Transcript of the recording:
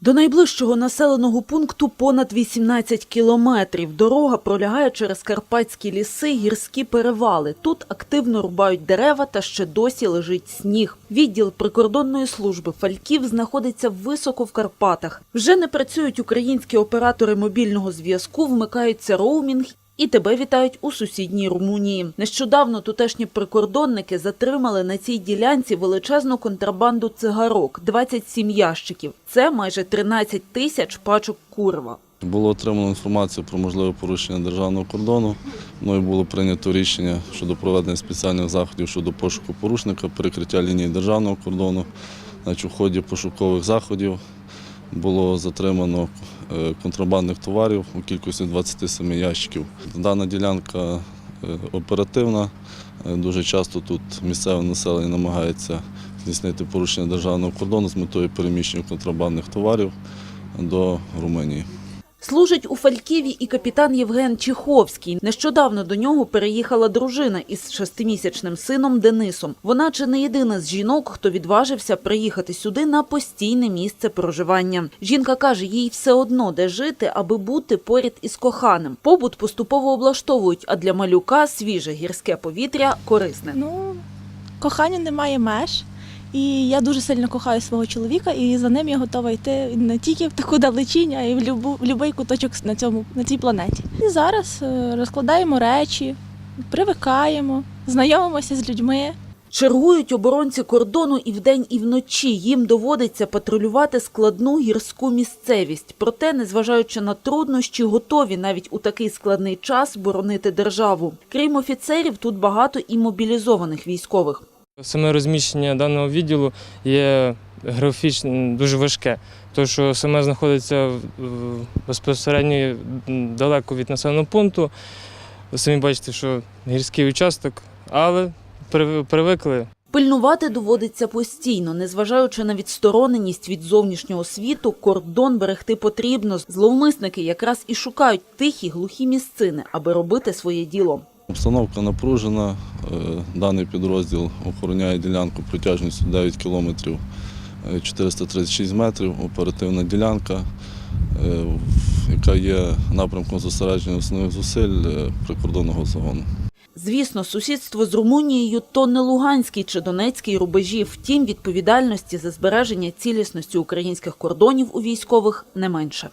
До найближчого населеного пункту понад 18 кілометрів. Дорога пролягає через карпатські ліси, гірські перевали. Тут активно рубають дерева та ще досі лежить сніг. Відділ прикордонної служби Фальків знаходиться високо в Карпатах. Вже не працюють українські оператори мобільного зв'язку, вмикаються роумінг і тебе вітають у сусідній Румунії. Нещодавно тутешні прикордонники затримали на цій ділянці величезну контрабанду цигарок – 27 ящиків. Це майже 13 тисяч пачок курва. Було отримано інформацію про можливе порушення державного кордону. Мною було прийнято рішення щодо проведення спеціальних заходів щодо пошуку порушника, перекриття лінії державного кордону. Значить, у ході пошукових заходів було затримано контрабандних товарів у кількості 27 ящиків. Дана ділянка е, оперативна. Е, Дуже часто тут місцеве населення намагається здійснити порушення державного кордону з метою переміщення контрабандних товарів до Румунії. Служить у Фальківі і капітан Євген Чіховський. Нещодавно до нього переїхала дружина із шестимісячним сином Денисом. Вона чи не єдина з жінок, хто відважився приїхати сюди на постійне місце проживання. Жінка каже, їй все одно де жити, аби бути поряд із коханим. Побут поступово облаштовують, а для малюка свіже гірське повітря корисне. Ну, коханню немає меж. І я дуже сильно кохаю свого чоловіка, і за ним я готова йти не тільки в таку далечінь, а й в будь-який куточок на, цьому, на цій планеті. І зараз е, розкладаємо речі, привикаємо, знайомимося з людьми. Чергують оборонці кордону і вдень, і вночі. Їм доводиться патрулювати складну гірську місцевість. Проте, незважаючи на труднощі, готові навіть у такий складний час боронити державу. Крім офіцерів, тут багато і мобілізованих військових. Саме розміщення даного відділу є географічно дуже важке, тому що саме знаходиться безпосередньо далеко від населеного пункту. Самі бачите, що гірський участок, але привикли. Пильнувати доводиться постійно, незважаючи на відстороненість від зовнішнього світу, кордон берегти потрібно. Зловмисники якраз і шукають тихі глухі місцини, аби робити своє діло. Обстановка напружена. Е, Даний підрозділ охороняє ділянку протяжністю 9 кілометрів е, 436 метрів. Оперативна ділянка, е, яка є напрямком зосередження основних зусиль е, прикордонного загону. Звісно, сусідство з Румунією то не Луганський чи Донецький рубежі. Втім, відповідальності за збереження цілісності українських кордонів у військових не менше.